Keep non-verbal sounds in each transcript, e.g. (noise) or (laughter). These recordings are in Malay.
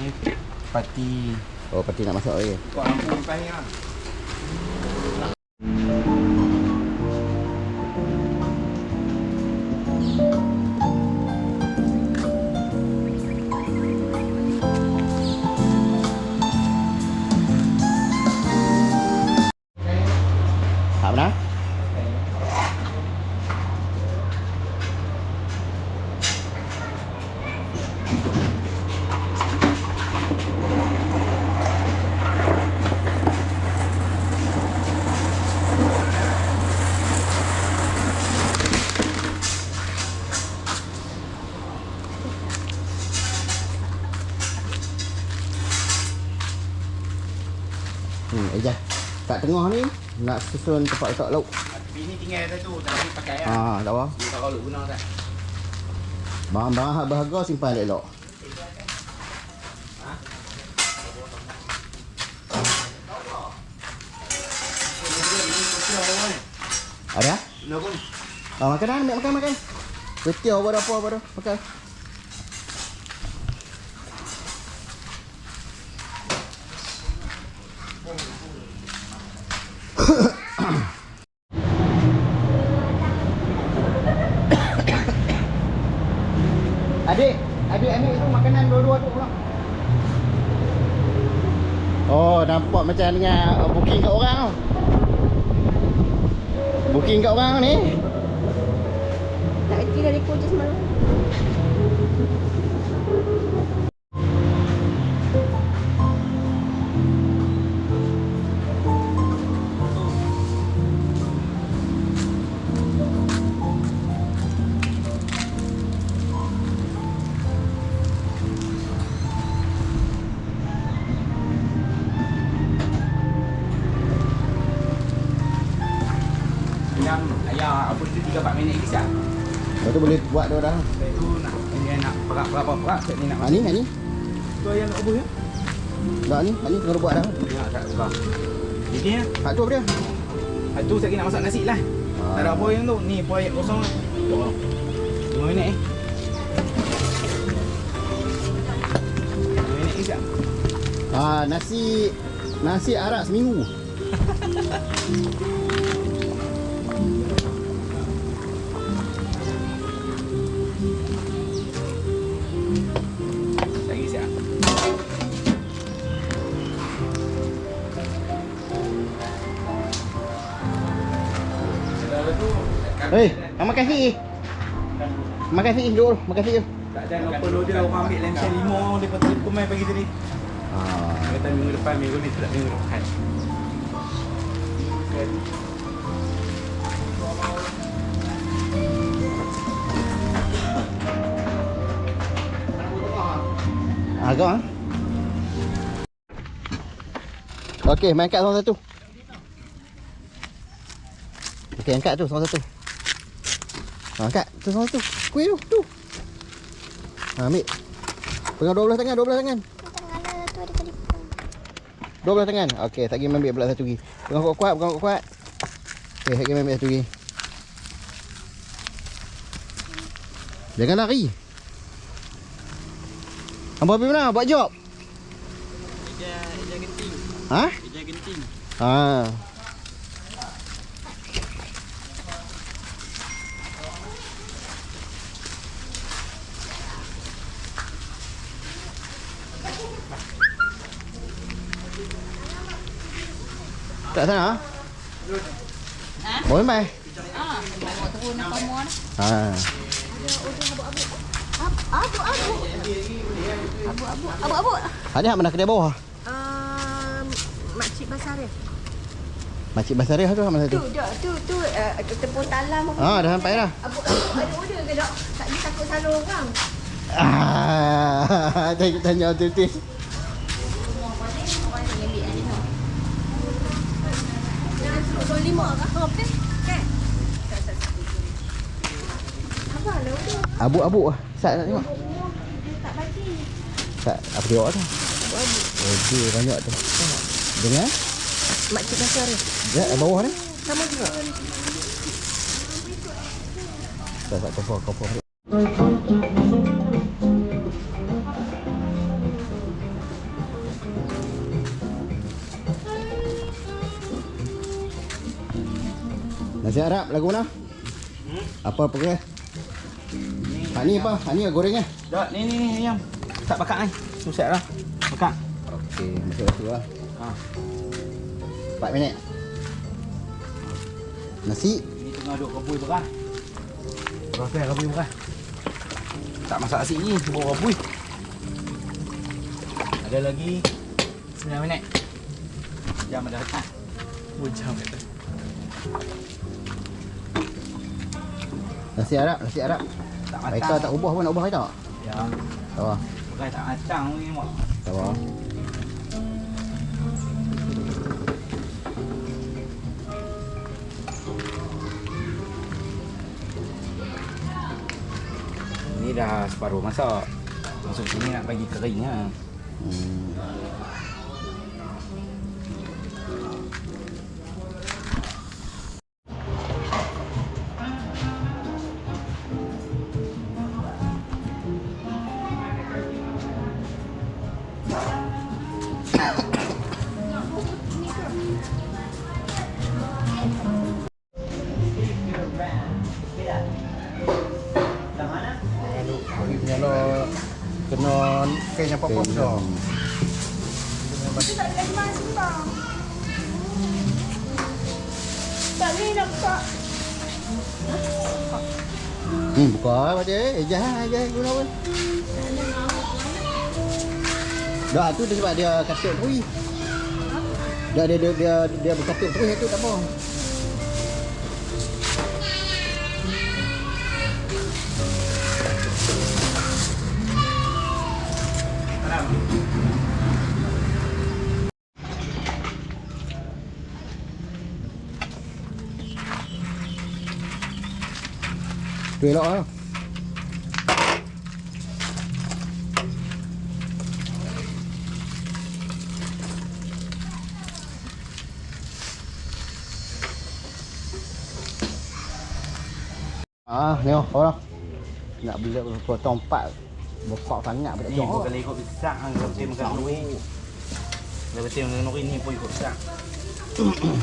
Ni. Parti Oh, peti nak masuk lagi. kau lampu depan Tengah ni nak susun tempat letak lauk. Tapi ni tinggal satu tak boleh pakai lah. Ah, tak apa. Ni tak kalau guna tak. Barang-barang hak berharga simpan elok. Ada? Guna pun. Ah, makan dah, ambil makan makan. Kuih apa dah apa apa dah. Makan. adik, adik ambil tu makanan dua-dua tu pulang. Oh, nampak macam dengan uh, booking kat orang tau. Booking kat orang ni. Tak erti dari kerja semalam. Lepas tu boleh buat dia dah. Lepas tu nak dia nak perak berapa perak set ni nak Ha ni, ha ni. Tu ayah nak rebus ya. Tak ni, ha ni tengah buat dah. Ya tak apa. Jadi ya. Hak tu apa dia? Lepas tu saya nak masak nasi lah. Ah. Tak ada apa yang tu. Ni ayat kosong. Oh. 5 minit eh. 5 minit lagi siap. Ah, nasi nasi arak seminggu. (laughs) Hei, makan sikit. Makan sikit dulu, makan sikit. Tak ada apa perlu dia orang ambil lem lima dia patut pemain pagi tadi. Ah, Kata minggu depan minggu ni tak minggu depan. agak ah. Okey, main seorang satu. Okey, angkat tu satu. Ha, angkat tu seorang satu. Kuih tu, tu. Ha, ambil. Pegang 12 tangan, 12 tangan. Tangan dah tu ada telefon. 12 tangan. Okey, tak pergi ambil pula satu lagi. Pegang kuat-kuat, pegang kuat-kuat. Okey, tak pergi ambil satu lagi. Jangan lari. Apa habis mana? Buat job. Eja eja genting. Ha? Eja genting. Ha. Tak sana? Ha? Boleh mai. Ah, bawa turun nak kamu ni. Ha. Abu abu. Abu abu. Abu abu. Ada hak mana kedai bawah? Um, makcik basar dia. Makcik Basariah tu hak mana Tu, tu? tu, tu, tu, uh, tepung talam apa. Ha, dah sampai dah. Abu abu ada order ke tak? Tak dia takut salah orang. Ah, tanya tanya authorities. Abuk-abuk lah. Sat nak tengok? Tak bagi Sat, apa dia buat tu? Abuk-abuk. Eh, Okey, banyak tu. Dengar. Makcik kasar ni. Ya, bawah ni. Sama juga. Sat, sat, kopor, kopor Nasi Arab lagu mana? Hmm? Apa pergi? Hak ni apa? Hak ni goreng eh? Dah, ni ni ni ayam. Tak bakar ni. Susah lah. Bakar. Okey, masuk situ lah. Ha. 4 minit. Nasi. Ni tengah duk rebui beras. Beras kan rebui beras. Tak masak nasi ni, bawa rebui. Ada lagi 9 minit. Jam dah datang. Oh, jam kata. Nasi Arab, nasi Arab. Tak matang. tak ubah pun nak ubah raita? Ya, Tak apa. beras tak matang ni mak. Tak apa. Ni dah separuh masak. Masuk sini nak bagi kering lah. Hmm. Boleh nak buka. Hmm, buka apa dia? Eh, jahat aja guna pun. Dah tu dia sebab dia katuk pui. Dah dia dia dia, dia berkatuk terus itu tak apa. Tu elok lah. Ah, tengok orang. Nak beli potong empat. Bokok sangat pada Ni cok. bukan ikut besar kan. Kalau betul makan nuri. Kalau betul makan nuri ni pun ikut besar. Potong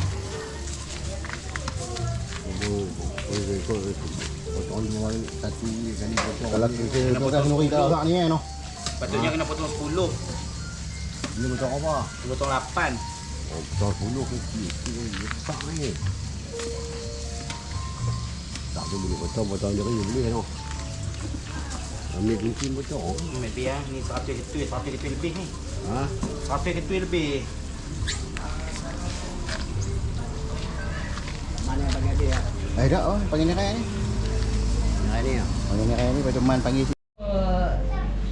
lima kali, satu kali potong. Kalau kita kita kan nuri tak tak ni eh noh. Patutnya kena potong 10. Ini potong apa? Dia potong 8. Oh, potong sepuluh kecil. Kecil ni, besar ni. Tak tu boleh potong, potong dia ni boleh noh. Ambil kucing potong. Ambil biar ni 100 ketui, 100 ketui lebih ni. Ha? 100 ketui lebih. Mana yang bagi dia? Eh dak oh panggil ni raya ni. Yang ni ah. Panggil ni ni Pak Joman panggil si. Uh,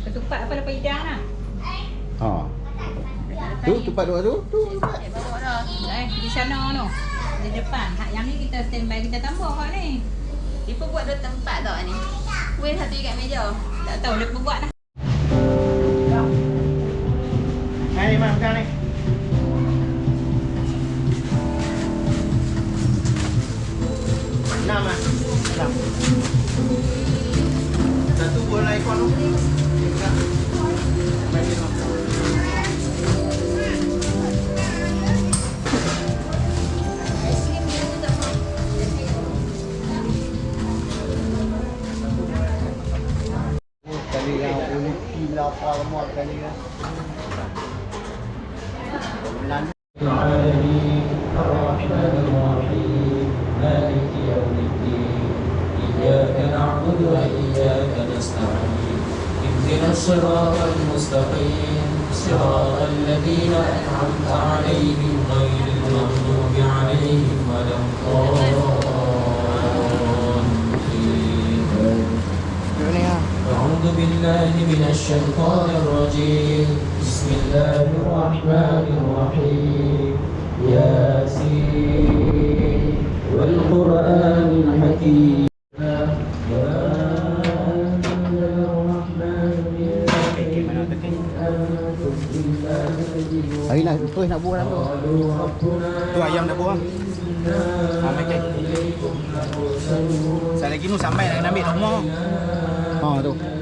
ketupat apa lepas hidang lah. Ha. Tu tempat dua tu. Tu. Eh, bawa dah. Eh, di sana tu. Di depan. Hak yang ni kita standby kita tambah kau ni. Dia pun buat dua tempat tau ni. Kuih satu kat meja. Tak tahu dia buat dah. Hai ni بالله من الشيطان الرجيم بسم الله الرحمن الرحيم ياسين والقرآن الحكيم Ấy là tôi là vua lắm rồi. Tôi là dân là vua. Sa lagi nung sampai nak ambil rumah. Ha tu.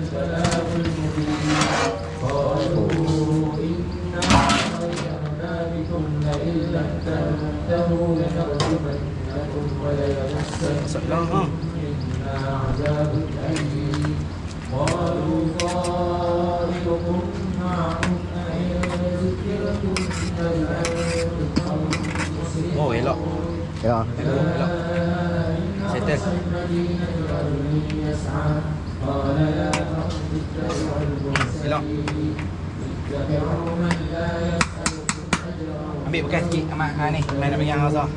Oh elok. Ya. Elok Settle Elok. Ambil bekas sikit. Amat ha, ni. Saya nak pergi Azhar.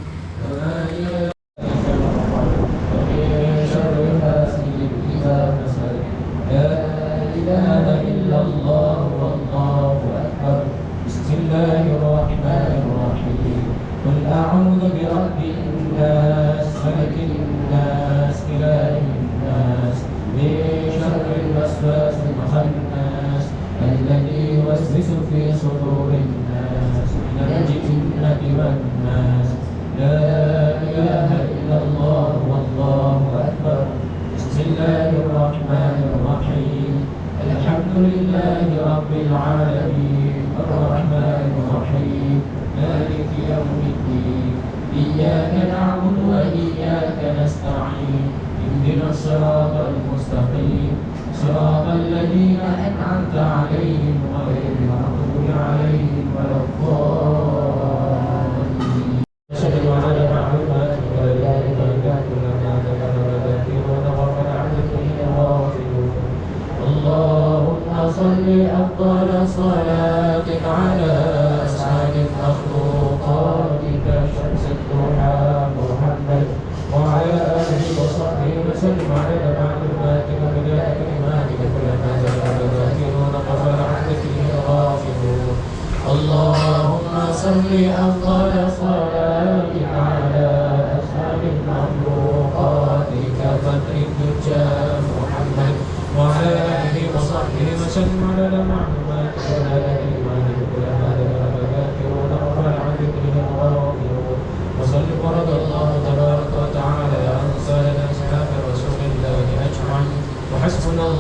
لله رب العالمين. الرحمن الرحيم. مالك يوم الدين. إياك نعبد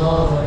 아,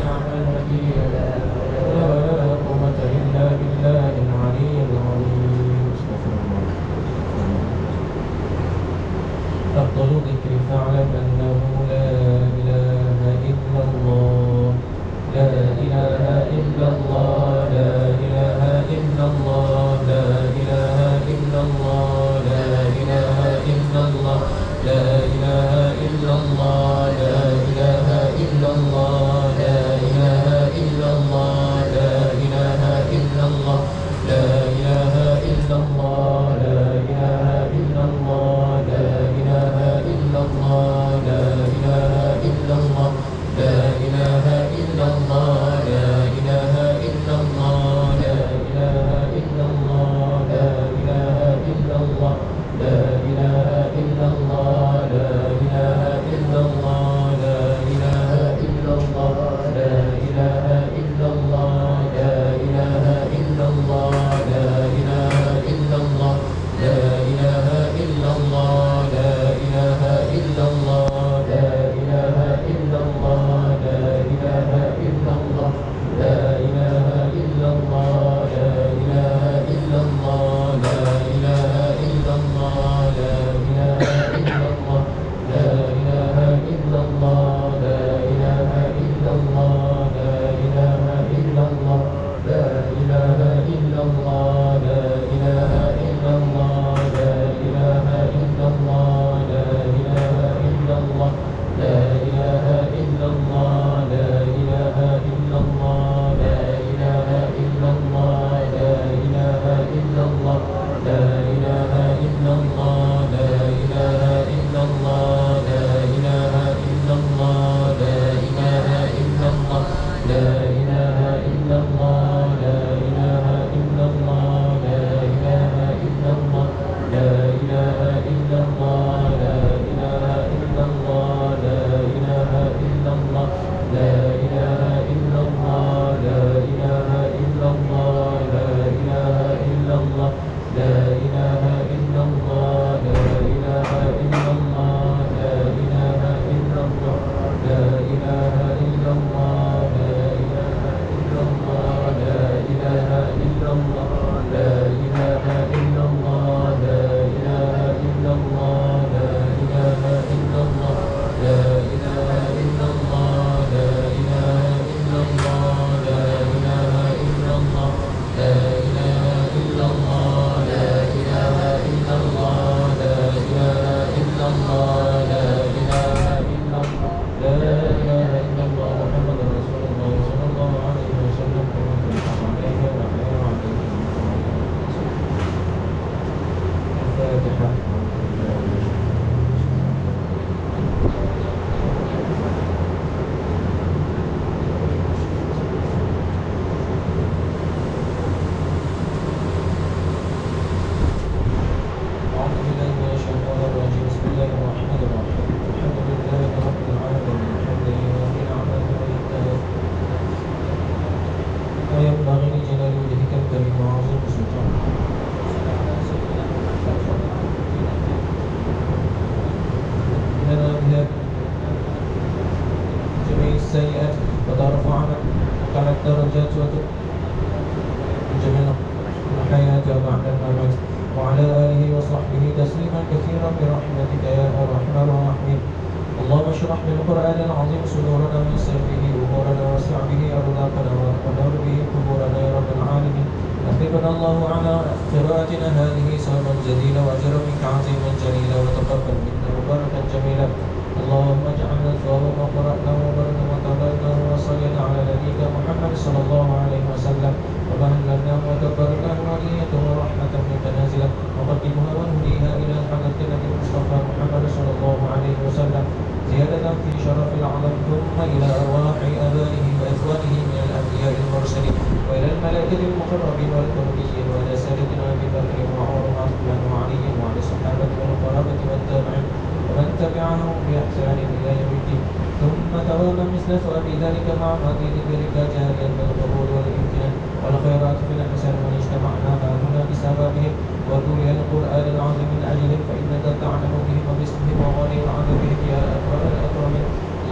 المقربين والكربيين وإلى سادتنا أبي بكر وعمر وعثمان وعلي وعلى الصحابة والقرابة والتابعين ومن تبعهم بإحسان إلى يوم الدين. ثم تماما مثل ثواب ذلك مع مزيد ذلك جاريا بالقبول والامتنان والخيرات في الإحسان من اجتمعنا هنا بسببهم وروي القرآن العظيم من أجلهم فإنك تعلم بهم وباسمهم وغني عذابهم يا أكرم الأكرمين.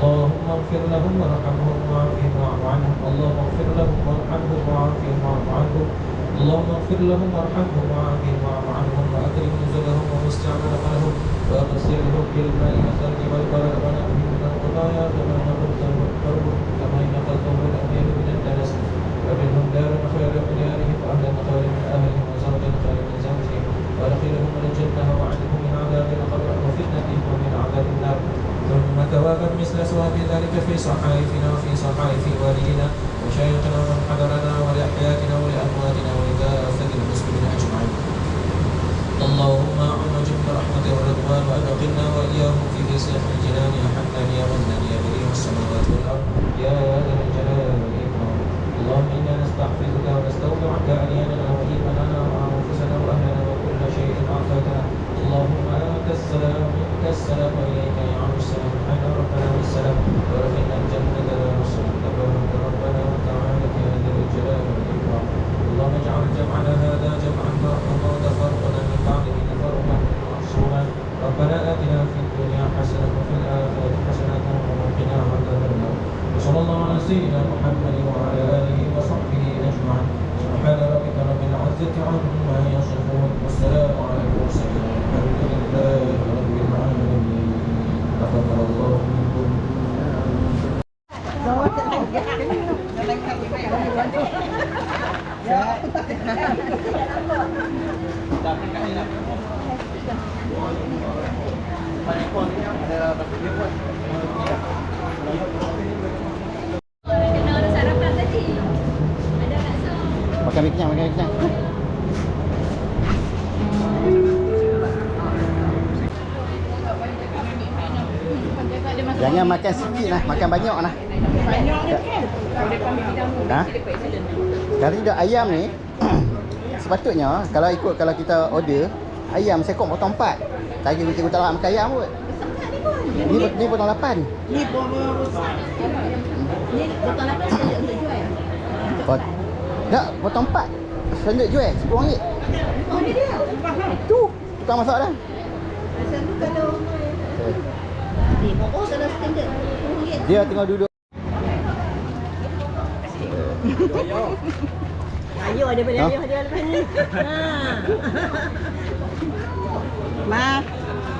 اللهم اغفر لهم وارحمهم وعافهم. عنهم. اللهم اغفر لهم وارحمهم وعافهم واعف عنهم. اللهم اغفر لهم وارحمهم وعافهم واعف عنهم. وأكرم نزلهم ووسع مدخلهم واغسلهم بالماء والثلج والبرد في صحائفنا وفي صحائف والدنا وشيخنا 吸引你 Jangan makan sikit lah, makan banyak lah. Banyak ni kan? Ha? Kalau tidak ayam ni (clears throat) sepatutnya kalau ikut kalau kita order ayam sekok potong empat. Tadi kita tak nak makan ayam kot. Ni ni potong lapan. Ni botol apa saja untuk jual? Pot. Tak, potong empat. Standard jual RM10. Oh ni dia. Tu, tukang masak dah. Pasal tu kalau Ni, oh kalau standard. RM10. Dia tengah duduk Ayuh daripada Ha? ayuh dia lepas ni. (laughs) Ha. Ma,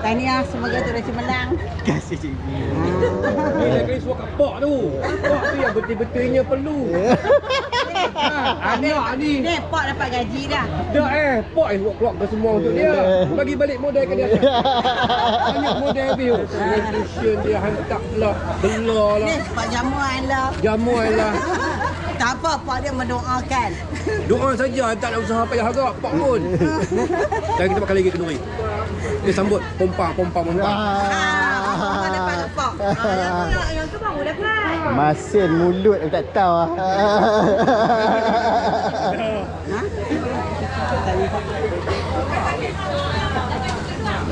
tahniah semoga tu rasa menang. kasih cik. Ni dah kali suara kapak tu. Kapak tu yang betul-betulnya perlu. Ha, anak ni. Ni pak dapat gaji dah. Dah eh, pak eh buat keluarga semua untuk dia. Bagi balik modal ke dia. Banyak modal habis. Nutrition dia hantar pula. Belah Ni lah. sebab jamuan lah. Jamuan lah. Tak apa, pak dia mendoakan. Doa saja tak nak usaha payah harap pak pun. (laughs) Dan kita makan lagi kenduri. Dia sambut pompa pompa pompa. Ah, dapat. (laughs) Ah, yang, yang tu baru dapat. Masin mulut aku tak tahu (laughs) ah.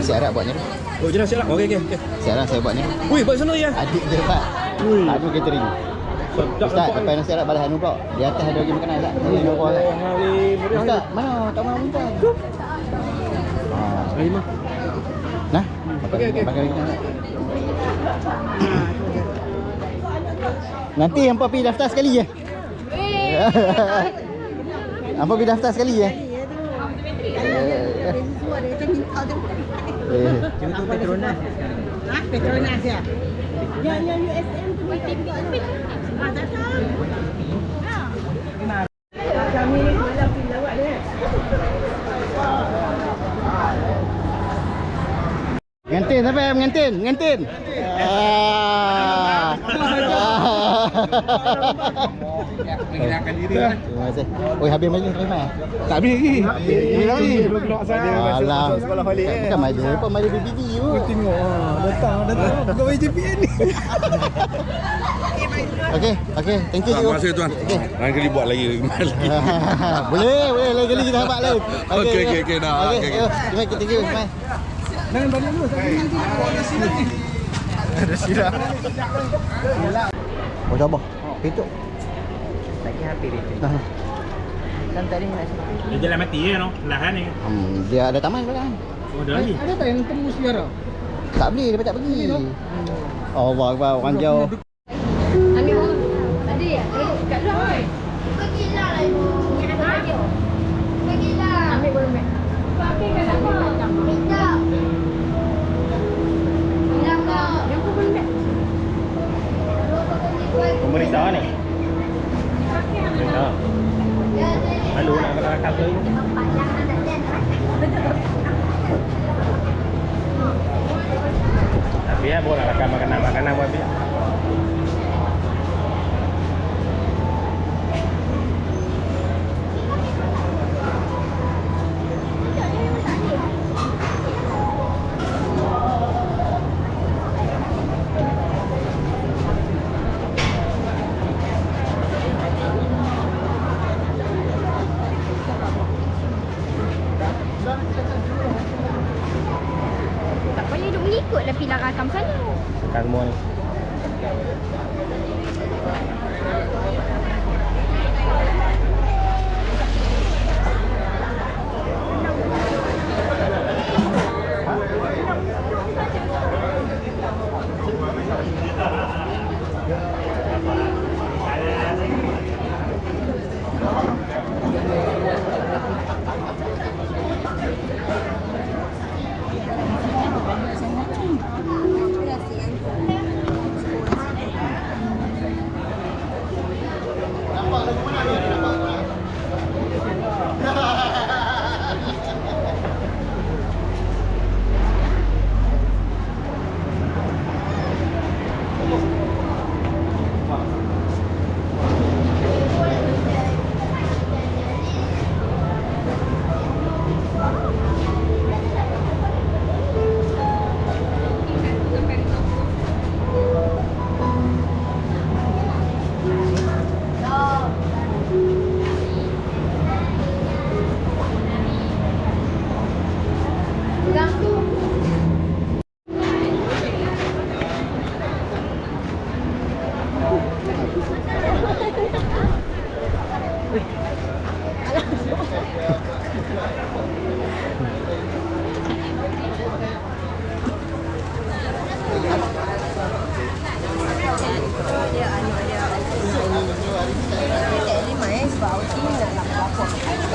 Si Arab buatnya tu. Oh jelas siap lah. Okey okey. okey. Si Arab saya buatnya. Ui, buat sana ya. Adik dia dapat. Anu catering. Ustaz, lepas nasi Arab balas anu pula. Di atas ada lagi makanan tak? Orang. Meriah. Ustaz, mana? Tak mau minta. Ah, Hari mah. Nah. Okey, okey. Nanti hampa pergi daftar sekali je. Hampa pergi daftar sekali je. Minta tu. Eh. Petronas. Ah, Petronas ya. Yang yang USM tu Ah. Ah. Ni. Mengantin siapa yang. Ah. Menghilangkan diri kan. Terima kasih. Oi, habis majlis terima. Tak habis lagi. Habis lagi. Belum keluar sana. Alam. Sekolah balik kan. Bukan majlis, apa majlis BBB tu. Tengok ah, datang datang pegawai JPN ni. (laughs) Okey, okey. Thank you. Terima kasih tuan. Lain kali buat lagi lagi. (laughs) boleh, boleh. Lain kali kita nampak lain. (laughs) Okey, okey, okey, dah. Okey, Okey, okey. yo. Terima kasih, thank you. Bye. Jangan balik dulu. Ada silap. Oh, dah bah. Petuk. Lagi hampir itu. Dah. Kan tadi nak Dia jalan mati ya no. Lahan ni. Hmm, dia ada taman ke kan? Oh, ada lagi. Ada tak yang tembus sekarang? Tak boleh, dia tak pergi. Allah Akbar, orang jauh.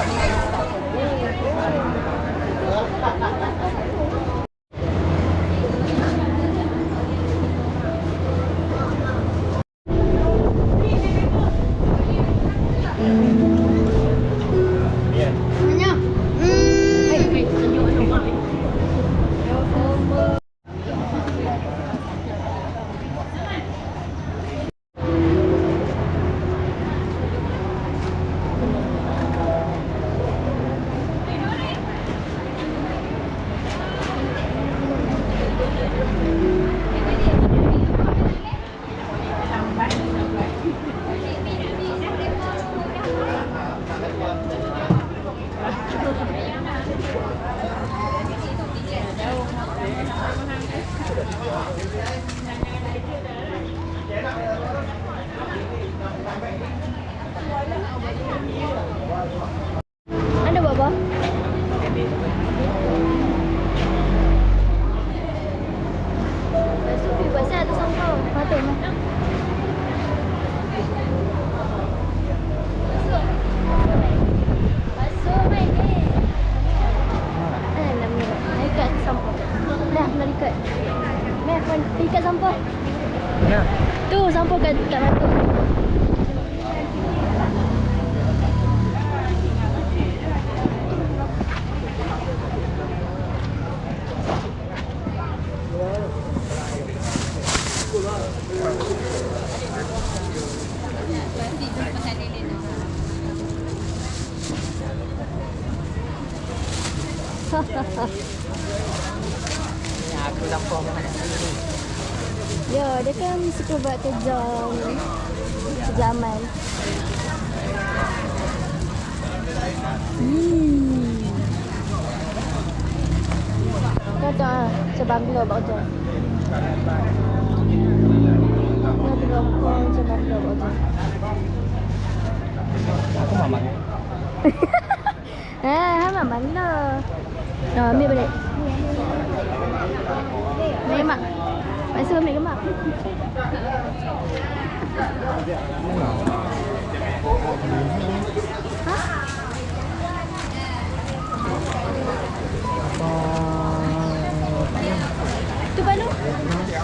Thank you. Aku lampau mana Ya, dia kan suka buat kerja kerja amal. Hmm. Kau tahu ah, macam banglo buat kerja. Kau tu rokok macam banglo buat kerja. Aku mamak. (laughs) Eh, hamam banglo. Nah, ambil balik. Ni mak. Mak suruh ambil ke mak? Tu balu. Eh,